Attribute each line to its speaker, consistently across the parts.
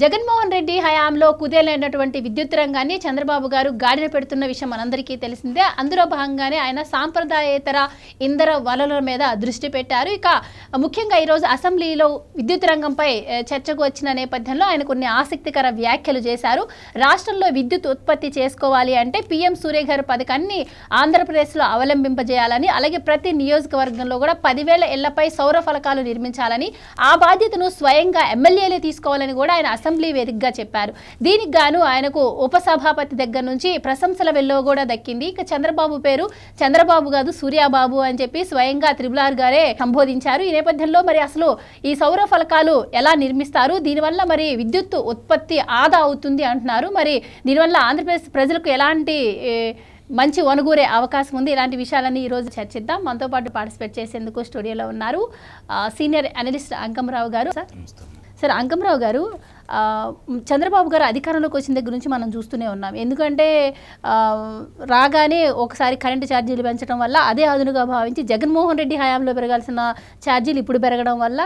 Speaker 1: జగన్మోహన్ రెడ్డి హయాంలో కుదేలైనటువంటి విద్యుత్ రంగాన్ని చంద్రబాబు గారు గాడిన పెడుతున్న విషయం మనందరికీ తెలిసిందే. అందులో భాగంగానే ఆయన సాంప్రదాయేతర ఇంధన వనరుల మీద దృష్టి పెట్టారు. ఇక ముఖ్యంగా ఈరోజు అసెంబ్లీలో విద్యుత్ రంగంపై చర్చకు వచ్చిన నేపథ్యంలో ఆయన కొన్ని ఆసక్తికర వ్యాఖ్యలు చేశారు. రాష్ట్రంలో విద్యుత్ ఉత్పత్తి చేసుకోవాలి అంటే పీఎం సూర్యఘర్ పథకాన్ని ఆంధ్రప్రదేశ్లో అవలంబింపజేయాలని అలాగే ప్రతి నియోజకవర్గంలో కూడా పదివేల ఇళ్ళపై సౌర ఫలకాలు నిర్మించాలని ఆ బాధ్యతను స్వయంగా ఎమ్మెల్యేలే తీసుకోవాలని కూడా ఆయన అసెంబ్లీ వేదికగా చెప్పారు. దీనికి గాను ఆయనకు ఉపసభాపతి దగ్గర నుంచి ప్రశంసల వెల్లో కూడా దక్కింది. ఇక చంద్రబాబు పేరు చంద్రబాబు కాదు సూర్యాబాబు అని చెప్పి స్వయంగా త్రిబులార్ గారే సంబోధించారు. ఈ నేపథ్యంలో మరి అసలు ఈ సౌర ఫలకాలు ఎలా నిర్మిస్తారు? దీనివల్ల మరి విద్యుత్ ఉత్పత్తి ఆదా అవుతుంది అంటున్నారు. మరి దీనివల్ల ఆంధ్రప్రదేశ్ ప్రజలకు ఎలాంటి మంచి వనుగూరే అవకాశం ఉంది? ఇలాంటి విషయాలన్నీ ఈరోజు చర్చిద్దాం. మనతో పాటు పార్టిసిపేట్ చేసేందుకు స్టూడియోలో ఉన్నారు సీనియర్ అనలిస్ట్ అంకమరావు గారు. సార్ సార్ అంకమరావు గారు చంద్రబాబు గారు అధికారంలోకి వచ్చిన దగ్గర నుంచి మనం చూస్తూనే ఉన్నాం. ఎందుకంటే రాగానే ఒకసారి కరెంటు ఛార్జీలు పెంచడం వల్ల అదే అదునుగా భావించి జగన్మోహన్ రెడ్డి హయాంలో పెరగాల్సిన ఛార్జీలు ఇప్పుడు పెరగడం వల్ల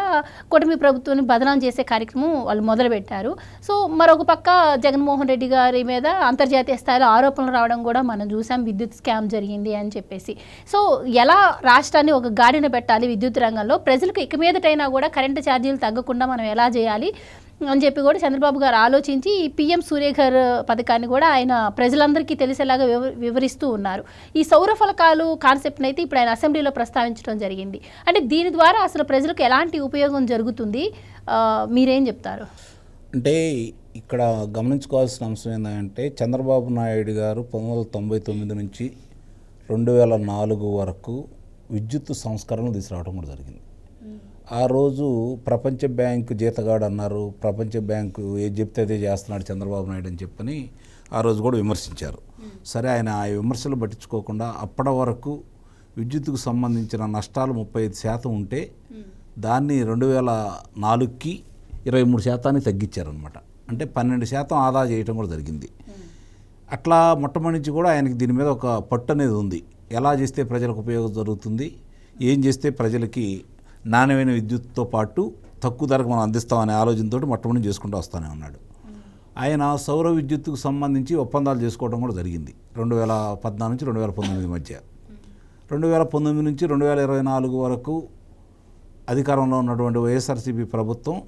Speaker 1: కూటమి ప్రభుత్వాన్ని బదనాం చేసే కార్యక్రమం వాళ్ళు మొదలుపెట్టారు. సో మరొక పక్క జగన్మోహన్ రెడ్డి గారి మీద అంతర్జాతీయ స్థాయిలో ఆరోపణలు రావడం కూడా మనం చూసాం. విద్యుత్ స్కామ్ జరిగింది అని చెప్పేసి. సో ఎలా రాష్ట్రాన్ని ఒక గాడిన పెట్టాలి విద్యుత్ రంగంలో? ప్రజలకు ఇక మీదటైనా కూడా కరెంటు ఛార్జీలు తగ్గకుండా మనం ఎలా చేయాలి? అని చెప్పి కూడా చంద్రబాబు గారు ఆలోచించి ఈ పిఎం సూర్యఘర్ పథకాన్ని కూడా ఆయన ప్రజలందరికీ తెలిసేలాగా వివ- వివరిస్తూ ఉన్నారు. ఈ సౌర ఫలకాలు కాన్సెప్ట్ని అయితే ఇప్పుడు ఆయన అసెంబ్లీలో ప్రస్తావించడం జరిగింది. అంటే దీని ద్వారా అసలు ప్రజలకు ఎలాంటి ఉపయోగం జరుగుతుంది? మీరేం చెప్తారు?
Speaker 2: అంటే ఇక్కడ గమనించుకోవాల్సిన అంశం ఏంటంటే చంద్రబాబు నాయుడు గారు పంతొమ్మిది వందల తొంభై తొమ్మిది నుంచి రెండు వేల నాలుగు వరకు విద్యుత్ సంస్కరణలు తీసుకురావడం కూడా జరిగింది. ఆ రోజు ప్రపంచ బ్యాంకు జీతగాడు అన్నారు. ప్రపంచ బ్యాంకు ఏది చెప్తే అదే చేస్తున్నాడు చంద్రబాబు నాయుడు అని చెప్పని ఆ రోజు కూడా విమర్శించారు. సరే ఆయన ఆ విమర్శలు పట్టించుకోకుండా అప్పటి వరకు విద్యుత్కు సంబంధించిన నష్టాలు ముప్పై ఐదు శాతం ఉంటే దాన్ని రెండు వేల నాలుగుకి ఇరవై మూడు శాతానికి తగ్గించారనమాట అంటే పన్నెండు శాతం ఆదా చేయటం కూడా జరిగింది. అట్లా మొట్టమొదటి కూడా ఆయనకి దీని మీద ఒక పట్టు అనేది ఉంది. ఎలా చేస్తే ప్రజలకు ఉపయోగం జరుగుతుంది? ఏం చేస్తే ప్రజలకి నాణ్యమైన విద్యుత్తో పాటు తక్కువ ధరకు మనం అందిస్తామనే ఆలోచనతో మొట్టమొదటి చేసుకుంటూ వస్తూనే ఉన్నాడు. ఆయన సౌర విద్యుత్తుకు సంబంధించి ఒప్పందాలు చేసుకోవడం కూడా జరిగింది. రెండు వేల పద్నాలుగు నుంచి రెండు వేల పంతొమ్మిది మధ్య. రెండు వేల పంతొమ్మిది నుంచి రెండు వేల ఇరవై నాలుగు వరకు అధికారంలో ఉన్నటువంటి వైఎస్ఆర్సీపీ ప్రభుత్వం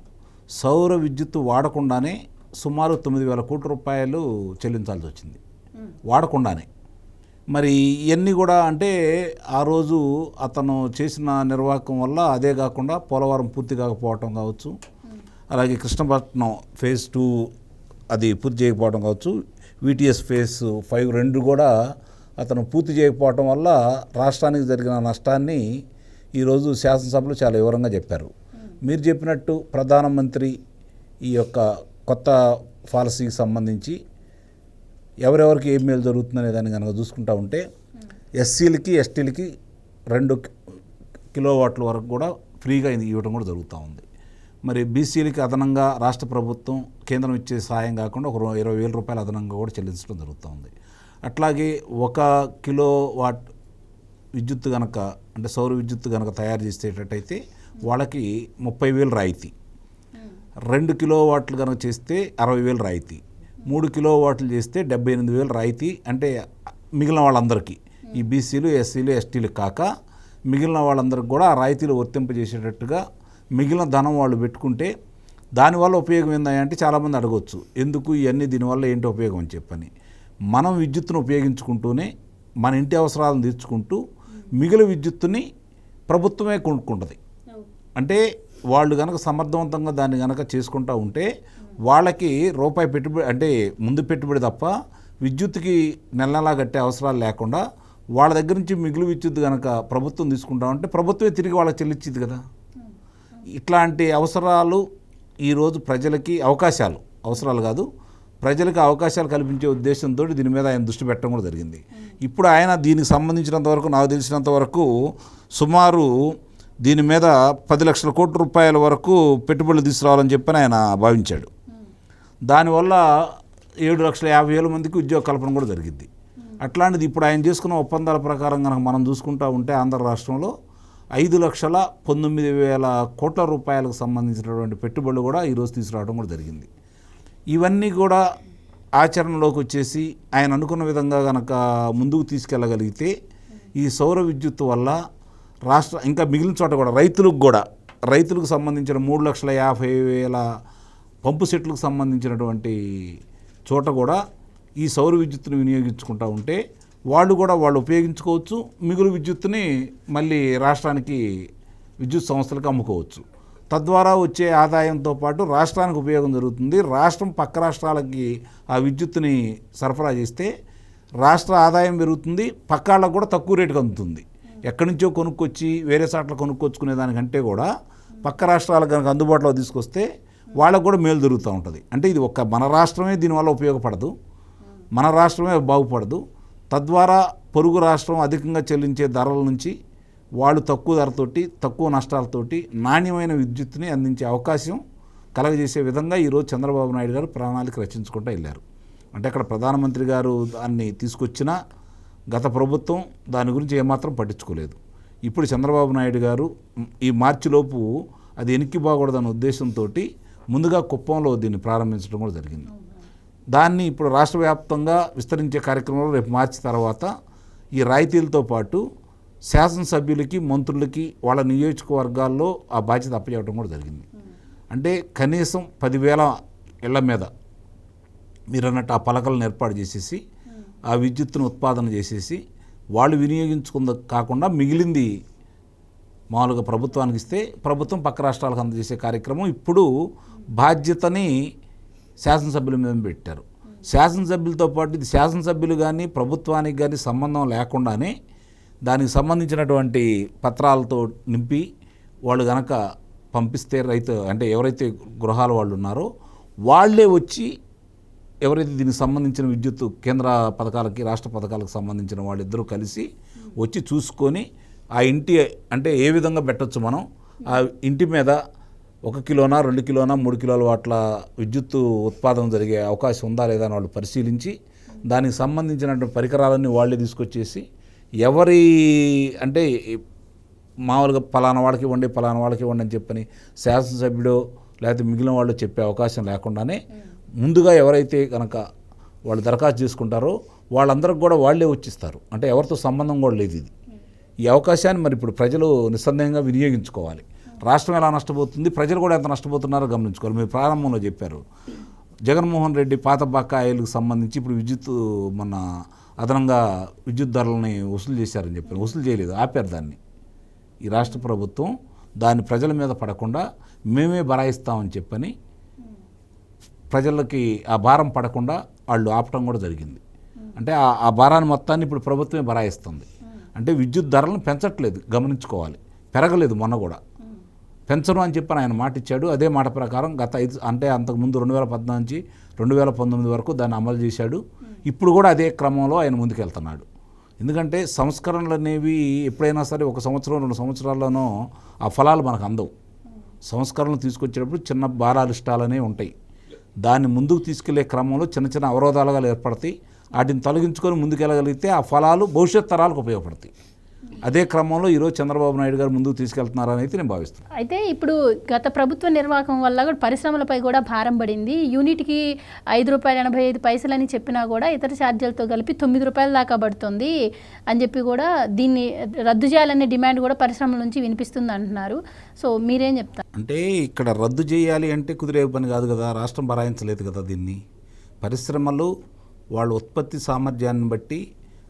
Speaker 2: సౌర విద్యుత్తు వాడకుండానే సుమారు తొమ్మిది వేల కోట్ల రూపాయలు చెల్లించాల్సి వచ్చింది. వాడకుండానే. మరి ఇవన్నీ కూడా అంటే ఆ రోజు అతను చేసిన నిర్వాహకం వల్ల అదే కాకుండా పోలవరం పూర్తి కాకపోవటం కావచ్చు. అలాగే కృష్ణపట్నం ఫేజ్ టూ అది పూర్తి చేయకపోవడం కావచ్చు. విటిఎస్ ఫేజ్ ఫైవ్ రెండు కూడా అతను పూర్తి చేయకపోవటం వల్ల రాష్ట్రానికి జరిగిన నష్టాన్ని ఈరోజు శాసనసభలో చాలా వివరంగా చెప్పారు. మీరు చెప్పినట్టు ప్రధానమంత్రి ఈ యొక్క కొత్త పాలసీకి సంబంధించి ఎవరెవరికి ఏం మేలు జరుగుతుందనే దాన్ని కనుక చూసుకుంటా ఉంటే ఎస్సీలకి ఎస్టీలకి రెండు కిలో వాట్ల వరకు కూడా ఫ్రీగా ఇవ్వడం కూడా జరుగుతూ ఉంది. మరి బీసీలకి అదనంగా రాష్ట్ర ప్రభుత్వం కేంద్రం ఇచ్చే సాయం కాకుండా ఒక ఇరవై వేల రూపాయలు అదనంగా కూడా చెల్లించడం జరుగుతూ ఉంది. అట్లాగే ఒక కిలో వాట్ విద్యుత్ కనుక అంటే సౌర విద్యుత్ కనుక తయారు చేసేటట్టయితే వాళ్ళకి ముప్పై వేలు రాయితీ. రెండు కిలో వాట్లు కనుక చేస్తే అరవై వేలు రాయితీ. మూడు కిలో వాట్లు చేస్తే డెబ్బై ఎనిమిది వేలు రాయితీ అంటే మిగిలిన వాళ్ళందరికీ. ఈ బీసీలు ఎస్సీలు ఎస్టీలు కాక మిగిలిన వాళ్ళందరికీ కూడా ఆ రాయితీలు వర్తింపజేసేటట్టుగా మిగిలిన ధనం వాళ్ళు పెట్టుకుంటే దానివల్ల ఉపయోగం ఏందా అంటే చాలామంది అడగవచ్చు ఎందుకు ఇవన్నీ దీనివల్ల ఏంటి ఉపయోగం అని చెప్పని. మనం విద్యుత్తును ఉపయోగించుకుంటూనే మన ఇంటి అవసరాలను తీర్చుకుంటూ మిగిలిన విద్యుత్తుని ప్రభుత్వమే కొనుక్కుంటుంది. అంటే వాళ్ళు కనుక సమర్థవంతంగా దాన్ని కనుక చేసుకుంటూ ఉంటే వాళ్ళకి రూపాయి పెట్టుబడి అంటే ముందు పెట్టుబడి తప్ప విద్యుత్కి నెల నెలా కట్టే అవసరాలు లేకుండా వాళ్ళ దగ్గర నుంచి మిగులు విద్యుత్ కనుక ప్రభుత్వం తీసుకుంటా ఉంటే ప్రభుత్వమే తిరిగి వాళ్ళకి చెల్లించింది కదా. ఇట్లాంటి అవసరాలు ఈరోజు ప్రజలకి అవకాశాలు అవసరాలు కాదు ప్రజలకు అవకాశాలు కల్పించే ఉద్దేశంతో దీని మీద ఆయన దృష్టి పెట్టడం కూడా జరిగింది. ఇప్పుడు ఆయన దీనికి సంబంధించినంత వరకు నాకు తెలిసినంత వరకు సుమారు దీని మీద పది లక్షల కోట్ల రూపాయల వరకు పెట్టుబడులు తీసుకురావాలని చెప్పని ఆయన భావించాడు. దానివల్ల ఏడు లక్షల యాభై వేల మందికి ఉద్యోగ కల్పన కూడా జరిగింది. అట్లాంటిది ఇప్పుడు ఆయన చేసుకున్న ఒప్పందాల ప్రకారం కనుక మనం చూసుకుంటా ఉంటే ఆంధ్ర రాష్ట్రంలో ఐదు లక్షల పంతొమ్మిది వేల కోట్ల రూపాయలకు సంబంధించినటువంటి పెట్టుబడులు కూడా ఈరోజు తీసుకురావడం కూడా జరిగింది. ఇవన్నీ కూడా ఆచరణలోకి వచ్చేసి ఆయన అనుకున్న విధంగా కనుక ముందుకు తీసుకెళ్ళగలిగితే ఈ సౌర విద్యుత్ వల్ల రాష్ట్ర ఇంకా మిగిలిన చోట కూడా రైతులకు కూడా రైతులకు సంబంధించిన మూడు లక్షల యాభై వేల పంపు సెట్లకు సంబంధించినటువంటి చోట కూడా ఈ సౌర విద్యుత్తును వినియోగించుకుంటూ ఉంటే వాళ్ళు కూడా వాళ్ళు ఉపయోగించుకోవచ్చు మిగులు విద్యుత్తుని మళ్ళీ రాష్ట్రానికి విద్యుత్ సంస్థలకు అమ్ముకోవచ్చు. తద్వారా వచ్చే ఆదాయంతో పాటు రాష్ట్రానికి ఉపయోగం జరుగుతుంది. రాష్ట్రం పక్క రాష్ట్రాలకి ఆ విద్యుత్తుని సరఫరా చేస్తే రాష్ట్ర ఆదాయం పెరుగుతుంది పక్క వాళ్ళకు కూడా తక్కువ రేటుకి అందుతుంది. ఎక్కడి నుంచో కొనుక్కొచ్చి వేరే చోట్ల కొనుక్కొచ్చుకునే దానికంటే కూడా పక్క రాష్ట్రాలకు కనుక అందుబాటులో తీసుకొస్తే వాళ్ళకు కూడా మేలు జరుగుతూ ఉంటుంది. అంటే ఇది ఒక్క మన రాష్ట్రమే దీనివల్ల ఉపయోగపడదు. మన రాష్ట్రమే బాగుపడదు. తద్వారా పొరుగు రాష్ట్రం అధికంగా చెల్లించే ధరల నుంచి వాళ్ళు తక్కువ ధరతోటి తక్కువ నష్టాలతోటి నాణ్యమైన విద్యుత్తుని అందించే అవకాశం కలగజేసే విధంగా ఈరోజు చంద్రబాబు నాయుడు గారు ప్రణాళిక రచించుకుంటూ వెళ్ళారు. అంటే అక్కడ ప్రధానమంత్రి గారు దాన్ని తీసుకొచ్చినా గత ప్రభుత్వం దాని గురించి ఏమాత్రం పట్టించుకోలేదు. ఇప్పుడు చంద్రబాబు నాయుడు గారు ఈ మార్చిలోపు అది వెనక్కి బాగూడదన్న ఉద్దేశంతో ముందుగా కుప్పంలో దీన్ని ప్రారంభించడం కూడా జరిగింది. దాన్ని ఇప్పుడు రాష్ట్ర వ్యాప్తంగా విస్తరించే కార్యక్రమంలో రేపు మార్చి తర్వాత ఈ రాయితీలతో పాటు శాసనసభ్యులకి మంత్రులకి వాళ్ళ నియోజకవర్గాల్లో ఆ బాధ్యత అప్పచెప్పడం కూడా జరిగింది. అంటే కనీసం పదివేల ఇళ్ళ మీద మీరు అన్నట్టు ఆ పలకలను ఏర్పాటు చేసేసి ఆ విద్యుత్తును ఉత్పాదన చేసేసి వాళ్ళు వినియోగించుకుంద కాకుండా మిగిలింది మామూలుగా ప్రభుత్వానికి ఇస్తే ప్రభుత్వం పక్క రాష్ట్రాలకు అందజేసే కార్యక్రమం ఇప్పుడు బాధ్యతని శాసనసభ్యుల మీద పెట్టారు. శాసనసభ్యులతో పాటు ఇది శాసనసభ్యులు కానీ ప్రభుత్వానికి కానీ సంబంధం లేకుండానే దానికి సంబంధించినటువంటి పత్రాలతో నింపి వాళ్ళు కనుక పంపిస్తే రైతు అంటే ఎవరైతే గృహాల వాళ్ళు ఉన్నారో వాళ్ళే వచ్చి ఎవరైతే దీనికి సంబంధించిన విద్యుత్ కేంద్ర పథకాలకి రాష్ట్ర పథకాలకు సంబంధించిన వాళ్ళిద్దరూ కలిసి వచ్చి చూసుకొని ఆ ఇంటి అంటే ఏ విధంగా పెట్టొచ్చు మనం? ఆ ఇంటి మీద ఒక కిలోనా రెండు కిలోనా మూడు కిలోల వాట్ల విద్యుత్ ఉత్పాదన జరిగే అవకాశం ఉందా లేదా అని వాళ్ళు పరిశీలించి దానికి సంబంధించినటువంటి పరికరాలన్నీ వాళ్ళే తీసుకొచ్చేసి ఎవరి అంటే మామూలుగా పలానా వాళ్ళకి ఇవ్వండి పలానా వాళ్ళకి ఇవ్వండి అని చెప్పని శాసనసభ్యుడు లేకపోతే మిగిలిన వాళ్ళు చెప్పే అవకాశం లేకుండానే ముందుగా ఎవరైతే కనుక వాళ్ళు దరఖాస్తు చేసుకుంటారో వాళ్ళందరికి కూడా వాళ్ళే వచ్చిస్తారు. అంటే ఎవరితో సంబంధం కూడా లేదు ఇది. ఈ అవకాశాన్ని మరి ఇప్పుడు ప్రజలు నిస్సందేహంగా వినియోగించుకోవాలి. రాష్ట్రం ఎలా నష్టపోతుంది? ప్రజలు కూడా ఎంత నష్టపోతున్నారో గమనించుకోవాలి. మీరు ప్రారంభంలో చెప్పారు. జగన్మోహన్ రెడ్డి పాత బకాయిలకు సంబంధించి ఇప్పుడు విద్యుత్ మన అదనంగా విద్యుత్ ధరలని వసూలు చేశారని చెప్పారు. వసూలు చేయలేదు. ఆపారు దాన్ని. ఈ రాష్ట్ర ప్రభుత్వం దాన్ని ప్రజల మీద పడకుండా మేమే బరాయిస్తామని చెప్పని ప్రజలకి ఆ భారం పడకుండా వాళ్ళు ఆపటం కూడా జరిగింది. అంటే ఆ- ఆ భారాన్ని మొత్తాన్ని ఇప్పుడు ప్రభుత్వమే బరాయిస్తుంది అంటే విద్యుత్ ధరలను పెంచట్లేదు గమనించుకోవాలి. పెరగలేదు మొన్న కూడా. పెంచను అని చెప్పి ఆయన మాట ఇచ్చాడు అదే మాట ప్రకారం గత ఐదు అంటే అంతకుముందు రెండు వేల పద్నాలుగు నుంచి రెండు వేల పంతొమ్మిది వరకు దాన్ని అమలు చేశాడు. ఇప్పుడు కూడా అదే క్రమంలో ఆయన ముందుకెళ్తున్నాడు. ఎందుకంటే సంస్కరణలు అనేవి ఎప్పుడైనా సరే ఒక సంవత్సరం రెండు సంవత్సరాల్లోనో ఆ ఫలాలు మనకు అందవు. సంస్కరణలు తీసుకొచ్చేటప్పుడు చిన్న భారాలిష్టాలనే ఉంటాయి. దాన్ని ముందుకు తీసుకెళ్ళే క్రమంలో చిన్న చిన్న అవరోధాలుగా ఏర్పడతాయి. వాటిని తొలగించుకొని ముందుకెళ్ళగలిగితే ఆ ఫలాలు భవిష్యత్ తరాలకు ఉపయోగపడతాయి. అదే క్రమంలో ఈరోజు చంద్రబాబు నాయుడు గారు ముందుకు తీసుకెళ్తున్నారని అయితే నేను భావిస్తున్నాను.
Speaker 1: అయితే ఇప్పుడు గత ప్రభుత్వ నిర్వాహకం వల్ల కూడా పరిశ్రమలపై కూడా భారం పడింది. యూనిట్కి ఐదు రూపాయల ఎనభై ఐదు పైసలని చెప్పినా కూడా ఇతర ఛార్జీలతో కలిపి తొమ్మిది రూపాయల దాకా పడుతుంది అని చెప్పి కూడా దీన్ని రద్దు చేయాలనే డిమాండ్ కూడా పరిశ్రమల నుంచి వినిపిస్తుంది అంటున్నారు. సో మీరేం చెప్తారు?
Speaker 2: అంటే ఇక్కడ రద్దు చేయాలి అంటే కుదిరే పని కాదు కదా రాష్ట్రం భరాయించలేదు కదా దీన్ని. పరిశ్రమలు వాళ్ళ ఉత్పత్తి సామర్థ్యాన్ని బట్టి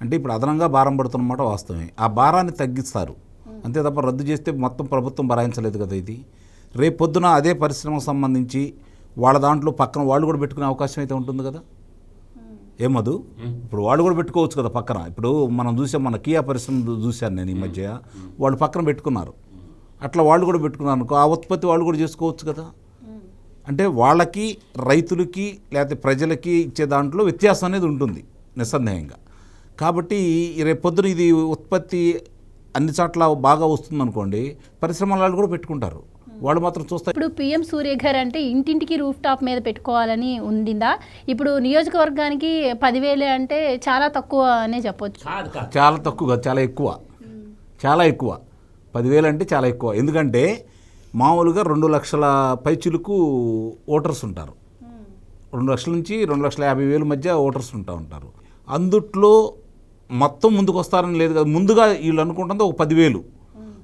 Speaker 2: అంటే ఇప్పుడు అదనంగా భారం పడుతున్నమాట వాస్తవమే. ఆ భారాన్ని తగ్గిస్తారు. అంతే తప్ప రద్దు చేస్తే మొత్తం ప్రభుత్వం భరాయించలేదు కదా ఇది. రేపు పొద్దున అదే పరిశ్రమకు సంబంధించి వాళ్ళ దాంట్లో పక్కన వాళ్ళు కూడా పెట్టుకునే అవకాశం అయితే ఉంటుంది కదా? ఏమదు? ఇప్పుడు వాళ్ళు కూడా పెట్టుకోవచ్చు కదా పక్కన. ఇప్పుడు మనం చూసాం మన కియా పరిశ్రమ చూశాను నేను ఈ మధ్య. వాళ్ళు పక్కన పెట్టుకున్నారు. అట్లా వాళ్ళు కూడా పెట్టుకున్నారు అనుకో ఆ ఉత్పత్తి వాళ్ళు కూడా చేసుకోవచ్చు కదా? అంటే వాళ్ళకి రైతులకి లేకపోతే ప్రజలకి ఇచ్చే దాంట్లో వ్యత్యాసం అనేది ఉంటుంది నిస్సందేహంగా. కాబట్టి ఈ రేపు పొద్దున ఇది ఉత్పత్తి అన్ని చోట్ల బాగా వస్తుంది అనుకోండి పరిశ్రమల వాళ్ళు కూడా పెట్టుకుంటారు. వాళ్ళు మాత్రం చూస్తారు
Speaker 1: ఇప్పుడు పిఎం సూర్య గారు అంటే ఇంటింటికి రూఫ్ టాప్ మీద పెట్టుకోవాలని ఉండిందా? ఇప్పుడు నియోజకవర్గానికి పదివేలే అంటే చాలా తక్కువ అనే చెప్పొచ్చు
Speaker 2: చాలా తక్కువ కాదు, చాలా ఎక్కువ. చాలా ఎక్కువ. పదివేలు అంటే చాలా ఎక్కువ. ఎందుకంటే మామూలుగా రెండు లక్షల పైచులకు ఓటర్స్ ఉంటారు. రెండు లక్షల నుంచి రెండు లక్షల యాభై వేలు మధ్య ఓటర్స్ ఉంటా ఉంటారు. అందుట్లో మొత్తం ముందుకు వస్తారని లేదు కదా. ముందుగా వీళ్ళు అనుకుంటుంది ఒక పదివేలు.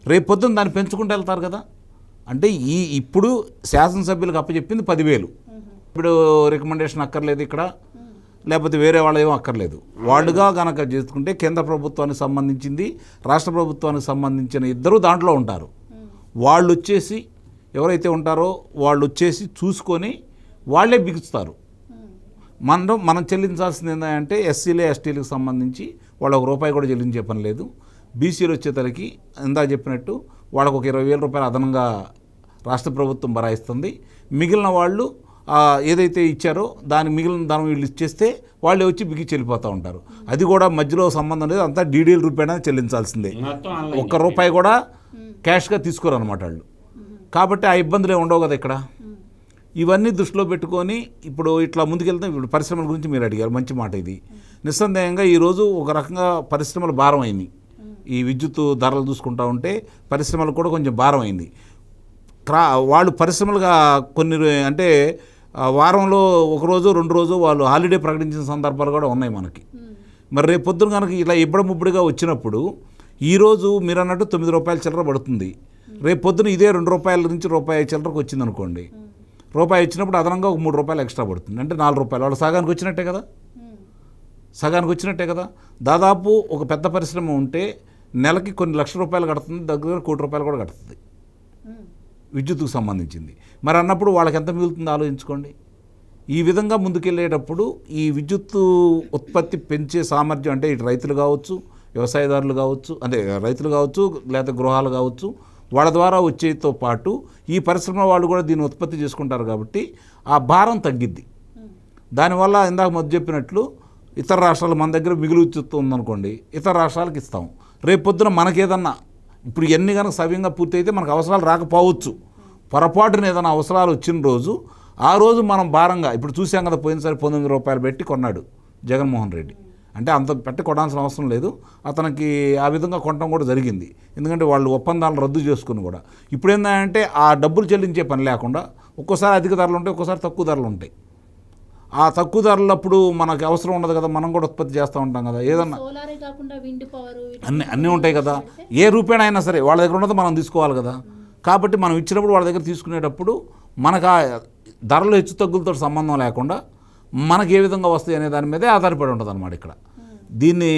Speaker 2: రేపు పొద్దున్న దాన్ని పెంచుకుంటూ వెళ్తారు కదా. అంటే ఈ ఇప్పుడు శాసనసభ్యులకు అప్పచెప్పింది పదివేలు. ఇప్పుడు రికమెండేషన్ అక్కర్లేదు ఇక్కడ. లేకపోతే వేరే వాళ్ళు ఏమో అక్కర్లేదు. వాళ్ళుగా కనుక చేసుకుంటే కేంద్ర ప్రభుత్వానికి సంబంధించింది రాష్ట్ర ప్రభుత్వానికి సంబంధించిన ఇద్దరు దాంట్లో ఉంటారు. వాళ్ళు వచ్చేసి ఎవరైతే ఉంటారో వాళ్ళు వచ్చేసి చూసుకొని వాళ్ళే బిగుస్తారు. మనం మనం చెల్లించాల్సింది ఏంటంటే ఎస్సీలే ఎస్టీలకు సంబంధించి వాళ్ళు ఒక రూపాయి కూడా చెల్లించే పని లేదు. బీసీలు వచ్చేసరికి ఇందా చెప్పినట్టు వాళ్ళకు ఒక ఇరవై వేల రూపాయలు అదనంగా రాష్ట్ర ప్రభుత్వం భరాయిస్తుంది మిగిలిన వాళ్ళు ఏదైతే ఇచ్చారో దాని మిగిలిన దాని వీళ్ళు ఇచ్చేస్తే వాళ్ళే వచ్చి బిగి వెళ్ళిపోతూ ఉంటారు. అది కూడా మధ్యలో సంబంధం లేదు. అంతా డీడీఎల్ రూపాయన చెల్లించాల్సిందే. ఒక్క రూపాయి కూడా క్యాష్గా తీసుకోరు అనమాట వాళ్ళు. కాబట్టి ఆ ఇబ్బందులే ఉండవు కదా ఇక్కడ? ఇవన్నీ దృష్టిలో పెట్టుకొని ఇప్పుడు ఇట్లా ముందుకెళ్తే ఇప్పుడు పరిశ్రమల గురించి మీరు అడిగారు మంచి మాట ఇది. నిస్సందేహంగా ఈరోజు ఒక రకంగా పరిశ్రమలు భారం అయింది ఈ విద్యుత్ ధరలు చూసుకుంటా ఉంటే పరిశ్రమలు కూడా కొంచెం భారం అయింది క్రా వాళ్ళు పరిశ్రమలుగా కొన్ని అంటే వారంలో ఒకరోజు రెండు రోజు వాళ్ళు హాలిడే ప్రకటించిన సందర్భాలు కూడా ఉన్నాయి మనకి. మరి రేపు పొద్దున కనుక ఇలా ఇబ్బడముబ్బడిగా వచ్చినప్పుడు ఈరోజు మీరు అన్నట్టు తొమ్మిది రూపాయల చిల్లర పడుతుంది. రేపు పొద్దున ఇదే రెండు రూపాయల నుంచి రూపాయి చిల్లరకు వచ్చింది అనుకోండి రూపాయి వచ్చినప్పుడు అదనంగా ఒక మూడు రూపాయలు ఎక్స్ట్రా పడుతుంది. అంటే నాలుగు రూపాయలు. వాళ్ళు సగానికి వచ్చినట్టే కదా? సగానికి వచ్చినట్టే కదా. దాదాపు ఒక పెద్ద పరిశ్రమ ఉంటే నెలకి కొన్ని లక్షల రూపాయలు కడుతుంది దగ్గర కోటి రూపాయలు కూడా కడుతుంది. విద్యుత్తుకు సంబంధించింది. మరి అన్నప్పుడు వాళ్ళకి ఎంత మిగులుతుందో ఆలోచించుకోండి. ఈ విధంగా ముందుకెళ్ళేటప్పుడు ఈ విద్యుత్తు ఉత్పత్తి పెంచే సామర్థ్యం అంటే ఇటు రైతులు కావచ్చు వ్యవసాయదారులు కావచ్చు అంటే రైతులు కావచ్చు లేదా గృహాలు కావచ్చు వాళ్ళ ద్వారా వచ్చేతో పాటు ఈ పరిశ్రమ వాళ్ళు కూడా దీన్ని ఉత్పత్తి చేసుకుంటారు కాబట్టి ఆ భారం తగ్గిద్ది. దానివల్ల ఇందాక మొదలు చెప్పినట్లు ఇతర రాష్ట్రాలు మన దగ్గర మిగులు విద్యుత్తు ఉందనుకోండి ఇతర రాష్ట్రాలకు ఇస్తాం. రేపు పొద్దున మనకేదన్నా ఇప్పుడు ఎన్ని కనుక సవ్యంగా పూర్తయితే మనకు అవసరాలు రాకపోవచ్చు. పొరపాటున ఏదైనా అవసరాలు వచ్చిన రోజు ఆ రోజు మనం భారంగా ఇప్పుడు చూసాం కదా పోయినసారి పంతొమ్మిది రూపాయలు పెట్టి కొన్నాడు జగన్మోహన్ రెడ్డి. అంటే అంత పెట్టి కొనాల్సిన అవసరం లేదు. అతనికి ఆ విధంగా కొనడం కూడా జరిగింది. ఎందుకంటే వాళ్ళు ఒప్పందాలను రద్దు చేసుకుని కూడా. ఇప్పుడు ఏంటంటే ఆ డబ్బులు చెల్లించే పని లేకుండా ఒక్కోసారి అధిక ధరలు ఉంటాయి ఒక్కోసారి తక్కువ ధరలు ఉంటాయి. ఆ తక్కువ ధరలప్పుడు మనకు అవసరం ఉండదు కదా మనం కూడా ఉత్పత్తి చేస్తూ ఉంటాం కదా. ఏదన్నా అన్ని అన్నీ ఉంటాయి కదా. ఏ రూపేణ అయినా సరే వాళ్ళ దగ్గర ఉన్నది మనం తీసుకోవాలి కదా. కాబట్టి మనం ఇచ్చినప్పుడు వాళ్ళ దగ్గర తీసుకునేటప్పుడు మనకు ఆ ధరలు హెచ్చు తగ్గులతో సంబంధం లేకుండా మనకి ఏ విధంగా వస్తాయి అనే దాని మీదే ఆధారపడి ఉంటుంది అనమాట ఇక్కడ. దీన్ని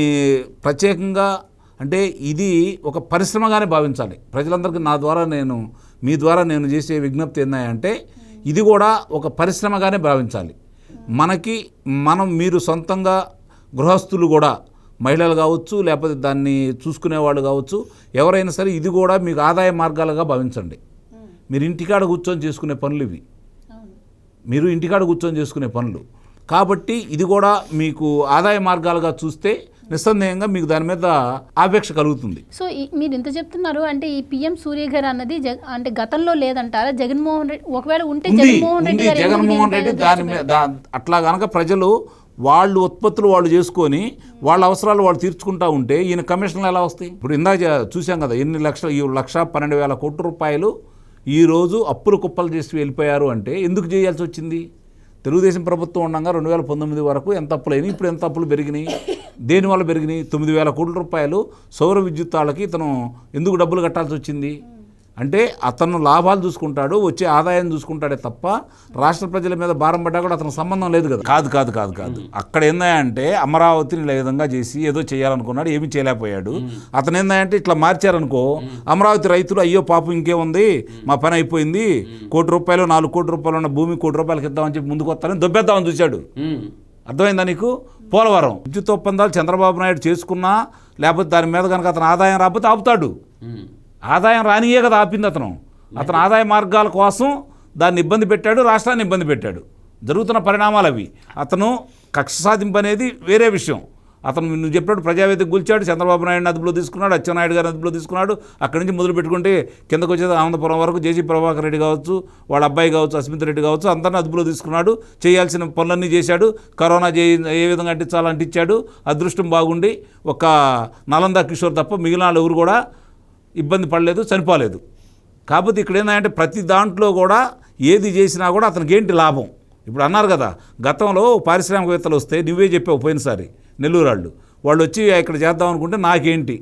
Speaker 2: ప్రత్యేకంగా అంటే ఇది ఒక పరిశ్రమగానే భావించాలి. ప్రజలందరికీ నా ద్వారా నేను మీ ద్వారా నేను చేసే విజ్ఞప్తి ఏంటంటే ఇది కూడా ఒక పరిశ్రమగానే భావించాలి. మనకి మనం మీరు సొంతంగా గృహస్థులు కూడా మహిళలు కావచ్చు లేకపోతే దాన్ని చూసుకునేవాళ్ళు కావచ్చు ఎవరైనా సరే ఇది కూడా మీకు ఆదాయ మార్గాలుగా భావించండి. మీరు ఇంటికాడ కూర్చొని చేసుకునే పనులు ఇవి. మీరు ఇంటికాడ కూర్చొని చేసుకునే పనులు. కాబట్టి ఇది కూడా మీకు ఆదాయ మార్గాలుగా చూస్తే నిస్సందేహంగా మీకు దాని మీద ఆపేక్ష కలుగుతుంది.
Speaker 1: సో మీరు ఇంత చెప్తున్నారు అంటే ఈ పిఎం సూర్య గారు అన్నది జగ అంటే గతంలో లేదంటారా? జగన్మోహన్ రెడ్డి ఒకవేళ ఉంటే జగన్మోహన్ రెడ్డి
Speaker 2: జగన్మోహన్ రెడ్డి దాని మీద అట్లా కనుక ప్రజలు వాళ్ళు ఉత్పత్తులు వాళ్ళు చేసుకొని వాళ్ళ అవసరాలు వాళ్ళు తీర్చుకుంటా ఉంటే ఈయన కమిషన్లు ఎలా వస్తాయి? ఇప్పుడు ఇందాక చూసాం కదా ఎన్ని లక్షలు ఈ లక్ష పన్నెండు వేల కోట్ల రూపాయలు ఈరోజు అప్పులు కుప్పలు చేసి వెళ్ళిపోయారు అంటే ఎందుకు చేయాల్సి వచ్చింది? తెలుగుదేశం ప్రభుత్వం ఉండగా రెండు వేల పంతొమ్మిది వరకు ఎంత అప్పులైనాయి ఇప్పుడు ఎంత అప్పులు పెరిగినాయి? దేనివల్ల పెరిగినాయి? తొమ్మిది వేల కోట్ల రూపాయలు సౌర విద్యుత్ వాళ్ళకి ఇతను ఎందుకు డబ్బులు కట్టాల్సి వచ్చింది? అంటే అతను లాభాలు చూసుకుంటాడు వచ్చే ఆదాయం చూసుకుంటాడే తప్ప రాష్ట్ర ప్రజల మీద భారం పడ్డా కూడా అతనికి సంబంధం లేదు కదా. కాదు కాదు కాదు కాదు. అక్కడ ఏందంటే అమరావతిని ఇలా విధంగా చేసి ఏదో చేయాలనుకున్నాడు ఏమీ చేయలేకపోయాడు. అతను ఏందంటే ఇట్లా మార్చారనుకో అమరావతి రైతులు అయ్యో పాపం ఇంకేముంది మా పని అయిపోయింది కోటి రూపాయలు నాలుగు కోటి రూపాయలు ఉన్న భూమి కోటి రూపాయలకి ఇద్దామని చెప్పి ముందుకు వస్తారని దొబ్బేద్దామని చూశాడు. అర్థమైందా నీకు? పోలవరం. విద్యుత్ ఒప్పందాలు చంద్రబాబు నాయుడు చేసుకున్నా లేకపోతే దాని మీద కనుక అతను ఆదాయం రాకపోతే ఆపుతాడు. ఆదాయం రానియే కదా ఆపింది అతను. అతను ఆదాయ మార్గాల కోసం దాన్ని ఇబ్బంది పెట్టాడు రాష్ట్రాన్ని ఇబ్బంది పెట్టాడు. జరుగుతున్న పరిణామాలు అవి. అతను కక్ష సాధింపు అనేది వేరే విషయం. అతను నువ్వు చెప్పినట్టు ప్రజావేదిక కూల్చాడు చంద్రబాబు నాయుడు అదుపులో తీసుకున్నాడు అచ్చెన్నాయుడు గారిని అదుపులో తీసుకున్నాడు. అక్కడి నుంచి మొదలు పెట్టుకుంటే కిందకు వచ్చేది ఆనందపురం వరకు జేసీ ప్రభాకర్ రెడ్డి కావచ్చు వాళ్ళ అబ్బాయి కావచ్చు అస్మిత్ రెడ్డి కావచ్చు అందరిని అదుపులో తీసుకున్నాడు. చేయాల్సిన పనులన్నీ చేశాడు. కరోనా చే ఏ విధంగా అంటించాలో ఇచ్చాడు. అదృష్టం బాగుండి ఒక నలంద కిషోర్ తప్ప మిగిలిన వాళ్ళు ఎవరు కూడా ఇబ్బంది పడలేదు చనిపోలేదు కాకపోతే ఇక్కడ ఏంటంటే ప్రతి దాంట్లో కూడా ఏది చేసినా కూడా అతనికి ఏంటి లాభం? ఇప్పుడు అన్నారు కదా గతంలో పారిశ్రామికవేత్తలు వస్తే నువ్వే చెప్పావు పోయినసారి నెల్లూరు వాళ్ళు వాళ్ళు వచ్చి ఇక్కడ చేద్దాం అనుకుంటే నాకేంటి?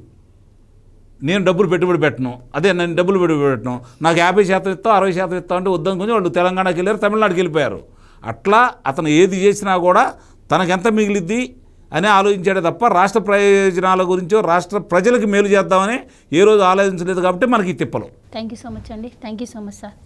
Speaker 2: నేను డబ్బులు పెట్టుబడి పెట్టను. అదే నేను డబ్బులు పెట్టుబడి పెట్టను. నాకు యాభై శాతం ఇస్తాం అరవై శాతం ఇస్తాం అంటే వద్దనుకుని వాళ్ళు తెలంగాణకి వెళ్ళారు తమిళనాడుకి వెళ్ళిపోయారు. అట్లా అతను ఏది చేసినా కూడా తనకెంత మిగిలిద్ది? అని ఆలోచించాడే తప్ప రాష్ట్ర ప్రయోజనాల గురించో రాష్ట్ర ప్రజలకు మేలు చేద్దామని ఏ రోజు ఆలోచించలేదు కాబట్టి మనకి తిప్పలు.
Speaker 1: థ్యాంక్ యూ సో మచ్ అండి. Thank you so much sir